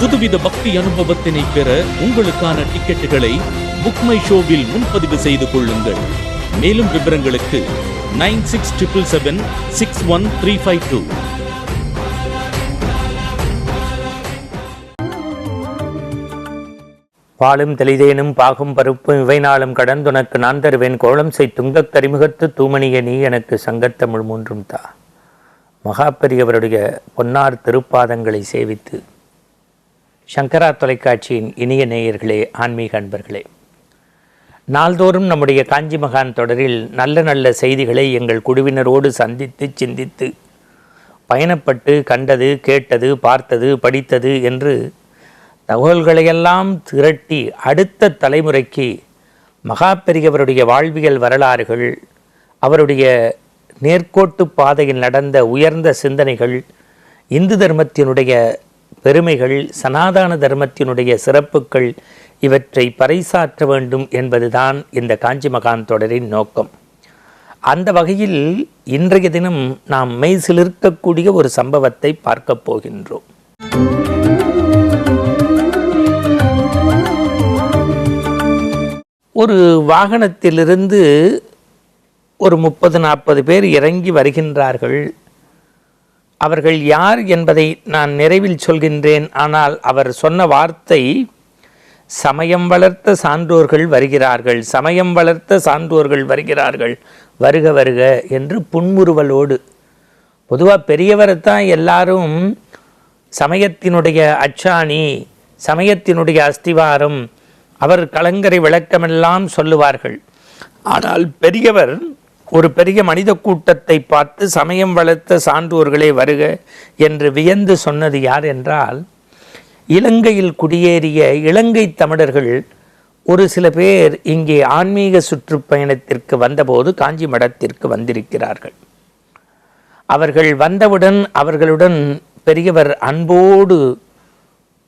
புதுவித பக்தி அனுபவத்தினை பெற உங்களுக்கான டிக்கெட்டுகளை புக்மை ஷோவில் முன்பதிவு செய்து கொள்ளுங்கள். மேலும் விவரங்களுக்கு nine six triple seven six one three five two. பாலும் தெளிதேனும் பாகும் பருப்பும் இவை நாளும் கடந்துனக்கு நான் தருவேன். கோலம் செய் துங்கக் கரிமுகத்து தூமணிய நீ எனக்கு சங்கத்தமிழ் மூன்றும் தா. மகாபெரியவருடைய பொன்னார் திருப்பாதங்களை சேவித்து சங்கரா தொலைக்காட்சியின் இனிய நேயர்களே ஆன்மீக அன்பர்களே. நாள்தோறும் நம்முடைய காஞ்சி மகான் தொடரில் நல்ல நல்ல செய்திகளை எங்கள் குழுவினரோடு சந்தித்து சிந்தித்து பயணப்பட்டு கண்டது கேட்டது பார்த்தது படித்தது என்று தகவல்களையெல்லாம் திரட்டி அடுத்த தலைமுறைக்கு மகா பெரியவருடைய வாழ்வியல் வரலாறுகள் அவருடைய நேர்கோட்டு பாதையில் நடந்த உயர்ந்த சிந்தனைகள் இந்து தர்மத்தினுடைய பெருமைகள் சனாதன தர்மத்தினுடைய சிறப்புகள் இவற்றை பறைசாற்ற வேண்டும் என்பதுதான் இந்த காஞ்சி மகான் தொடரின் நோக்கம். அந்த வகையில் இன்றைய தினம் நாம் மெய் சிலிர்க்கக்கூடிய ஒரு சம்பவத்தை பார்க்கப் போகின்றோம். ஒரு வாகனத்திலிருந்து ஒரு முப்பது நாற்பது பேர் இறங்கி வருகின்றார்கள். அவர்கள் யார் என்பதை நான் நிறைவில் சொல்கின்றேன். ஆனால் அவர் சொன்ன வார்த்தை சமயம் வளர்த்த சான்றோர்கள் வருகிறார்கள். சமயம் வளர்த்த சான்றோர்கள் வருகிறார்கள். வருக வருக என்று புன்முறுவலோடு. பொதுவாக பெரியவரை தான் எல்லாரும் சமயத்தினுடைய அச்சாணி சமயத்தினுடைய அஸ்திவாரம் அவர் கலங்கரை விளக்கமெல்லாம் சொல்லுவார்கள். ஆனால் பெரியவர் ஒரு பெரிய மனித கூட்டத்தை பார்த்து சமயம் வளர்த்த சான்றோர்களே வருக என்று வியந்து சொன்னது யார் என்றால் இலங்கையில் குடியேறிய இலங்கை தமிழர்கள் ஒரு சில பேர் இங்கே ஆன்மீக சுற்றுப்பயணத்திற்கு வந்தபோது காஞ்சி மடத்திற்கு வந்திருக்கிறார்கள். அவர்கள் வந்தவுடன் அவர்களுடன் பெரியவர் அன்போடு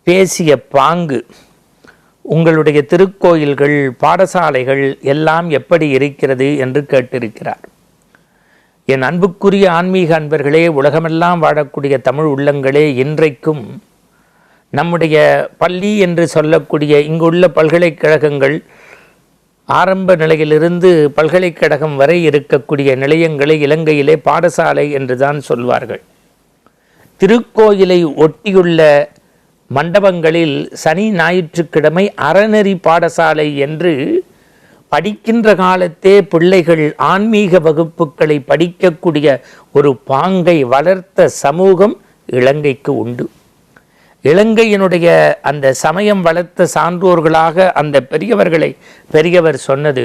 பேசிய பாங்கு உங்களுடைய திருக்கோயில்கள் பாடசாலைகள் எல்லாம் எப்படி இருக்கிறது என்று கேட்டிருக்கிறார். என் அன்புக்குரிய ஆன்மீக அன்பர்களே உலகமெல்லாம் வாழக்கூடிய தமிழ் உள்ளங்களே இன்றைக்கும் நம்முடைய பள்ளி என்று சொல்லக்கூடிய இங்குள்ள பல்கலைக்கழகங்கள் ஆரம்ப நிலையிலிருந்து பல்கலைக்கழகம் வரை இருக்கக்கூடிய நிலையங்களை இலங்கையிலே பாடசாலை என்று தான் சொல்வார்கள். திருக்கோயிலை ஒட்டியுள்ள மண்டபங்களில் சனி ஞாயிற்றுக்கிழமை அறநெறி பாடசாலை என்று படிக்கின்ற காலத்தே பிள்ளைகள் ஆன்மீக வகுப்புகளை படிக்கக்கூடிய ஒரு பாங்கை வளர்த்த சமூகம் இலங்கைக்கு உண்டு. இலங்கையினுடைய அந்த சமயம் வளர்த்த சான்றோர்களாக அந்த பெரியவர்களை பெரியவர் சொன்னது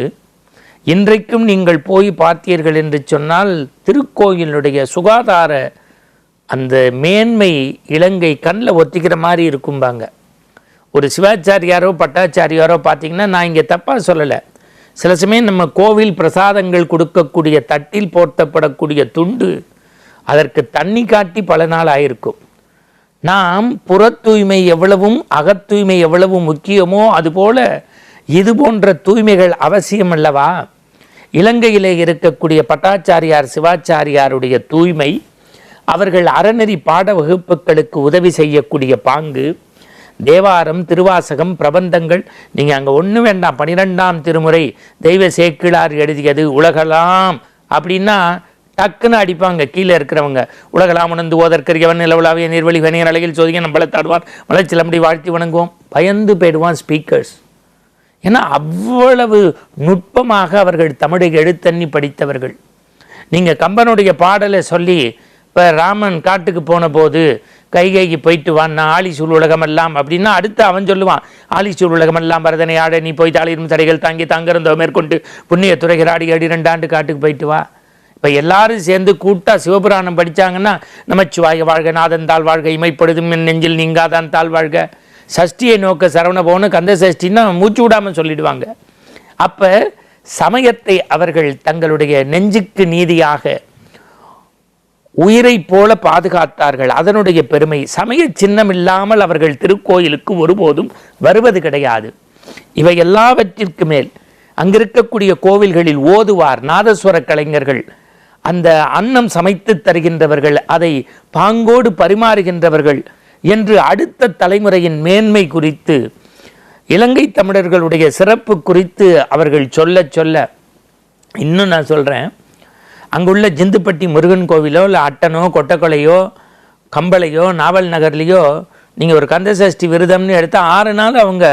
இன்றைக்கும் நீங்கள் போய் பார்த்தீர்கள் என்று சொன்னால் திருக்கோயிலுடைய சுகாதார அந்த மேன்மை இலங்கை கண்ணில் ஒத்திக்கிற மாதிரி இருக்கும்பாங்க. ஒரு சிவாச்சாரியாரோ பட்டாச்சாரியாரோ பார்த்தீங்கன்னா நான் இங்கே தப்பாக சொல்லலை. சில சமயம் நம்ம கோவில் பிரசாதங்கள் கொடுக்கக்கூடிய தட்டில் போர்த்தப்படக்கூடிய துண்டு அதற்கு தண்ணி காட்டி பல நாள் ஆயிருக்கும். நாம் புற தூய்மை எவ்வளவும் அகத்தூய்மை எவ்வளவு முக்கியமோ அதுபோல இது போன்ற தூய்மைகள் அவசியம் அல்லவா? இலங்கையிலே இருக்கக்கூடிய பட்டாச்சாரியார் சிவாச்சாரியாருடைய தூய்மை அவர்கள் அறநெறி பாட வகுப்புகளுக்கு உதவி செய்யக்கூடிய பாங்கு. தேவாரம் திருவாசகம் பிரபந்தங்கள். நீங்கள் அங்கே ஒன்று வேண்டாம் பனிரெண்டாம் திருமுறை தெய்வ சேக்கிழார் எழுதியது உலகலாம். அப்படின்னா டக்குன்னு அடிப்பாங்க கீழே இருக்கிறவங்க. உலகலாம் உணர்ந்து ஓதற்கரியவன் நிலவுலாவிய நீர்வழி வணிகர் அழகில் சோதிக்க நம்மளை தாடுவான் மலைச்சிலம்படி வாழ்த்தி வணங்குவோம். பயந்து போயிடுவான் ஸ்பீக்கர்ஸ் ஏன்னா அவ்வளவு நுட்பமாக அவர்கள் தமிழை எழுத்தண்ணி படித்தவர்கள். நீங்கள் கம்பனுடைய பாடலை சொல்லி இப்போ ராமன் காட்டுக்கு போன போது கைகைக்கு போயிட்டு வான் நான் ஆலிசூல் உலகமெல்லாம் அப்படின்னா அடுத்து அவன் சொல்லுவான் ஆலிசூல் உலகமெல்லாம் பரதனை ஆட நீ போய் தாளிரும் தடைகள் தாங்கி தாங்கிறந்தோ மேற்கொண்டு புண்ணிய துறைகளாடி அடி ரெண்டாண்டு காட்டுக்கு போயிட்டு வா. இப்போ எல்லாரும் சேர்ந்து கூட்டா சிவபுராணம் படிச்சாங்கன்னா நமச்சிவாய வாழ்க நாதன் தாழ் வாழ்க இமைப்படுதும் என் நெஞ்சில் நீங்காதான் தாழ் வாழ்க. சஷ்டியை நோக்க சரவண போன கந்த சஷ்டின்னா மூச்சு விடாமல் சொல்லிடுவாங்க. அப்போ சமயத்தை அவர்கள் தங்களுடைய நெஞ்சுக்கு நீதியாக உயிரைப் போல பாதுகாத்தார்கள். அதனுடைய பெருமை சமய சின்னம் இல்லாமல் அவர்கள் திருக்கோயிலுக்கு ஒருபோதும் வருவது கிடையாது. இவை எல்லாவற்றிற்கு மேல் அங்கிருக்கக்கூடிய கோவில்களில் ஓதுவார் நாதஸ்வர கலைஞர்கள். அந்த அன்னம் சமைத்து தருகின்றவர்கள் அதை பாங்கோடு பரிமாறுகின்றவர்கள் என்று அடுத்த தலைமுறையின் மேன்மை குறித்து இலங்கை தமிழர்களுடைய சிறப்பு குறித்து அவர்கள் சொல்ல சொல்ல இன்னும் நான் சொல்கிறேன் அங்குள்ள ஜிந்துப்பட்டி முருகன் கோவிலோ இல்லை அட்டனோ கொட்டக்கொலையோ கம்பளையோ நாவல் நகர்லேயோ நீங்கள் ஒரு கந்தசஷ்டி விரதம்னு எடுத்தால் ஆறு நாள் அவங்க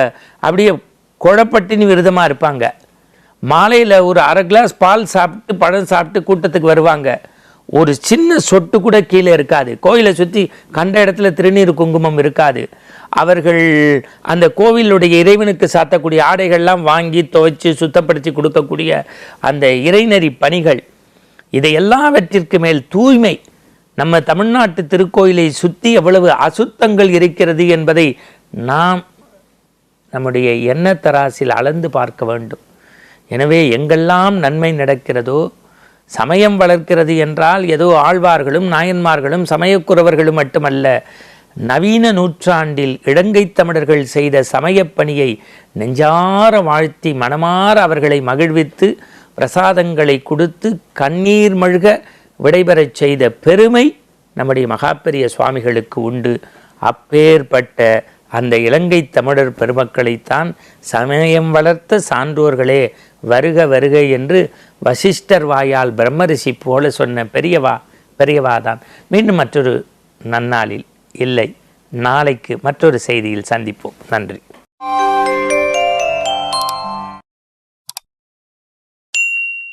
அப்படியே குழப்பட்டினி விரதமாக இருப்பாங்க. மாலையில் ஒரு அரை கிளாஸ் பால் சாப்பிட்டு பழம் சாப்பிட்டு கூட்டத்துக்கு வருவாங்க. ஒரு சின்ன சொட்டு கூட கீழே இருக்காது. கோயிலை சுற்றி கண்ட இடத்துல திருநீர் குங்குமம் இருக்காது. அவர்கள் அந்த கோவிலுடைய இறைவனுக்கு சாத்தக்கூடிய ஆடைகள்லாம் வாங்கி துவைச்சி சுத்தப்படுத்தி கொடுக்கக்கூடிய அந்த இறைநறி பணிகள். இதை எல்லாவற்றிற்கு மேல் தூய்மை நம்ம தமிழ்நாட்டு திருக்கோயிலை சுற்றி எவ்வளவு அசுத்தங்கள் இருக்கிறது என்பதை நாம் நம்முடைய எண்ணத்தராசில் அளந்து பார்க்க வேண்டும். எனவே எங்கெல்லாம் நன்மை நடக்கிறதோ சமயம் வளர்க்கிறது என்றால் ஏதோ ஆழ்வார்களும் நாயன்மார்களும் சமயக்குறவர்களும் மட்டுமல்ல நவீன நூற்றாண்டில் இலங்கை தமிழர்கள் செய்த சமயப் பணியை நெஞ்சார வாழ்த்தி மனமாற அவர்களை மகிழ்வித்து பிரசாதங்களை கொடுத்து கண்ணீர் மழ்க விடைபெறச் செய்த பெருமை நம்முடைய மகாபெரிய சுவாமிகளுக்கு உண்டு. அப்பேற்பட்ட அந்த இலங்கை தமிழர் பெருமக்களைத்தான் சமயம் வளர்த்த சான்றோர்களே வருக வருக என்று வசிஷ்டர் வாயால் பிரம்மரிஷி போல சொன்ன பெரியவா பெரியவாதான் மீண்டும் மற்றொரு நன்னாளில் இல்லை. நாளைக்கு மற்றொரு செய்தியில் சந்திப்போம். நன்றி.